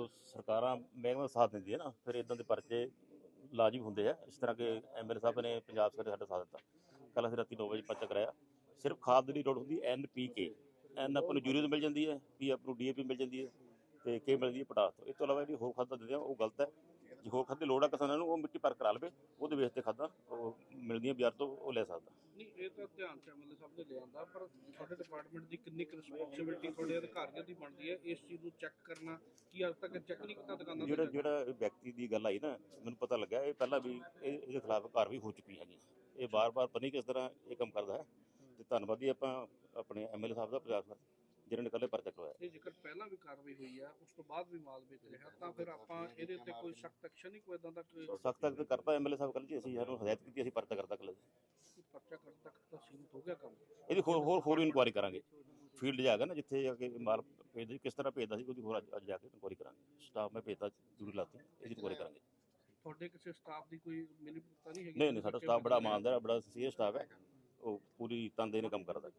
ਤੋ ਸਰਕਾਰਾਂ ਮਹਿਕਮਾ ਸਾਥ ਦਿੰਦੀ ਹੈ ਨਾ, ਫਿਰ ਇਦਾਂ ਦੇ ਪਰਚੇ ਲਾਜ਼ਮੀ ਹੁੰਦੇ ਆ। ਇਸ ਤਰ੍ਹਾਂ ਕਿ ਐਮਐਲਏ ਸਾਹਿਬ ਨੇ ਪੰਜਾਬ ਸਰਕਾਰ ਸਾਡਾ ਸਾਥ ਦਿੱਤਾ। ਕੱਲ੍ਹ ਅਸੀਂ ਰਾਤੀ 9 ਵਜੇ ਪਰਚਾ ਕਰਾਇਆ। ਸਿਰਫ ਖਾਦ ਦੀ ਲੋੜ ਹੁੰਦੀ ਐਨ ਪੀ ਕੇ। ਐਨ ਆਪਾਂ ਨੂੰ ਯੂਰੀਆ ਤੋਂ ਮਿਲ ਜਾਂਦੀ ਹੈ, ਪੀ ਆਪਾਂ ਨੂੰ ਡੀਏਪੀ ਮਿਲ ਜਾਂਦੀ ਹੈ ਤੇ ਕੇ ਮਿਲਦੀ ਹੈ ਪਟਾਸ ਤੋਂ। ਇਹ ਤੋਂ ਇਲਾਵਾ ਜਿਹੜੀ ਹੋਰ ਖਾਦਾਂ ਦਿੰਦੇ ਆ, ਉਹ ਗਲਤ ਹੈ। ਜੇ ਹੋਰ ਖਾਦ ਦੀ ਲੋੜ ਆ ਕਿਸਾਨਾਂ ਨੂੰ, ਉਹ ਮਿੱਟੀ ਪਰ ਕਰਾ ਲਵੇ, ਉਹਦੇ ਬੇਸ ਤੇ ਖਾਦਾਂ ਉਹ ਮਿਲਦੀਆਂ, ਬਾਜ਼ਾਰ ਤੋਂ ਉਹ ਲੈ ਸਕਦਾ। ਨਹੀਂ ਇਹ ਤਾਂ ਧਿਆਨ ਚ ਐਮਐਲਏ ਸਾਹਿਬ ਨੇ ਲਿਆਂਦਾ ਪਰ ਤੁਹਾਡੇ ਡਿਪਾਰਟਮੈਂਟ ਦੀ ਕਿੰਨੀ ਰਿਸਪੌਂਸਿਬਿਲਟੀ ਤੁਹਾਡੇ ਅਧਿਕਾਰੀਆਂ ਦੀ ਬਣਦੀ ਹੈ ਇਸ ਚੀਜ਼ ਨੂੰ ਚੈੱਕ ਕਰਨਾ ਕੀ ਅੱਜ ਤੱਕ ਚੈੱਕ ਨਹੀਂ ਕੀਤਾ ਦੁਕਾਨਾਂ ਤੇ? ਜਿਹੜਾ? ਜਿਹੜਾ ਵਿਅਕਤੀ ਦੀ ਗੱਲ ਆਈ ਨਾ ਮੈਨੂੰ ਪਤਾ ਲੱਗਾ ਇਹ ਪਹਿਲਾਂ ਵੀ ਇਹ ਇਹਦੇ ਖਿਲਾਫ ਕਾਰਵਾਈ ਹੋ ਚੁੱਕੀ ਹੈਗੀ। ਇਹ ਬਾਰ-ਬਾਰ ਪਤਾ ਨਹੀਂ ਕਿਸ ਤਰ੍ਹਾਂ ਇਹ ਕੰਮ ਕਰਦਾ ਹੈ। ਤੇ ਧੰਨਵਾਦੀ ਆਪਾਂ ਆਪਣੇ ਐਮਐਲਏ ਸਾਹਿਬ ਦਾ ਪੰਜਾਬ ਦਾ ਜਿਹਨਾਂ ਨੇ ਕੱਲੇ ਪਰਚਾ ਕਰਵਾਇਆ। ਇਹ ਜੇਕਰ ਪਹਿਲਾਂ ਵੀ ਕਾਰਵਾਈ ਹੋਈ ਆ ਉਸ ਤੋਂ ਬਾਅਦ ਵੀ ਮਾਲ ਵੇਚ ਰਿਹਾ ਤਾਂ ਫਿਰ ਆਪਾਂ ਇਹਦੇ ਉੱਤੇ ਕੋਈ ਸਖਤ ਐਕਸ਼ਨ ਨਹੀਂ ਕੋਈ ਇਦਾਂ ਦਾ ਸਖਤ ਕਰਤਾ ਐਮਐਲਏ ਸਾਹਿਬ ਕੱਲ ਜੀ ਅਸੀਂ ਸਾਨੂੰ ਹਦਾਇਤ ਕੀਤੀ ਅਸੀਂ ਪਰਚਾ ਕਰਤਾ ਕੱਲ ਪਰਚਾ ਕਰਨ ਤੱਕ ਤਾਂ ਸੀਮਿਤ ਹੋ ਗਿਆ ਕੰਮ ਇਹਦੀ ਹੋਰ ਹੋਰ ਹੋਰ ਇਨਕੁਆਰੀ ਕਰਾਂਗੇ। ਫੀਲਡ ਜਾ ਕੇ ਨਾ ਜਿੱਥੇ ਜਾ ਕੇ ਮਾਲ ਭੇਜਦਾ ਕਿਸ ਤਰ੍ਹਾਂ ਭੇਜਦਾ ਸੀ ਉਹਦੀ ਹੋਰ ਅੱਜ ਅੱਜ ਜਾ ਕੇ ਇਨਕੁਆਰੀ ਕਰਾਂਗੇ। ਸਟਾਫ ਮੈਂ ਭੇਜਦਾ ਜ਼ਰੂਰ ਲਾਤੀ ਇਹਦੀ ਇਨਕੁਆਰੀ ਕਰਾਂਗੇ। ਤੁਹਾਡੇ ਕਿਸੇ ਸਟਾਫ ਦੀ ਕੋਈ ਮਿਲੀ ਭੁਗਤਾ ਨਹੀਂ ਹੈਗੀ? ਨਹੀਂ ਨਹੀਂ ਸਾਡਾ ਸਟਾਫ ਬੜਾ ਇਮਾਨਦਾਰ ਹੈ ਬੜਾ ਸੀਨੀਅਰ ਸਟਾਫ ਹੈ। ਉਹ ਪੂਰੀ ਤਨਦੇਹੀ ਨਾਲ ਕੰਮ ਕਰਦਾ।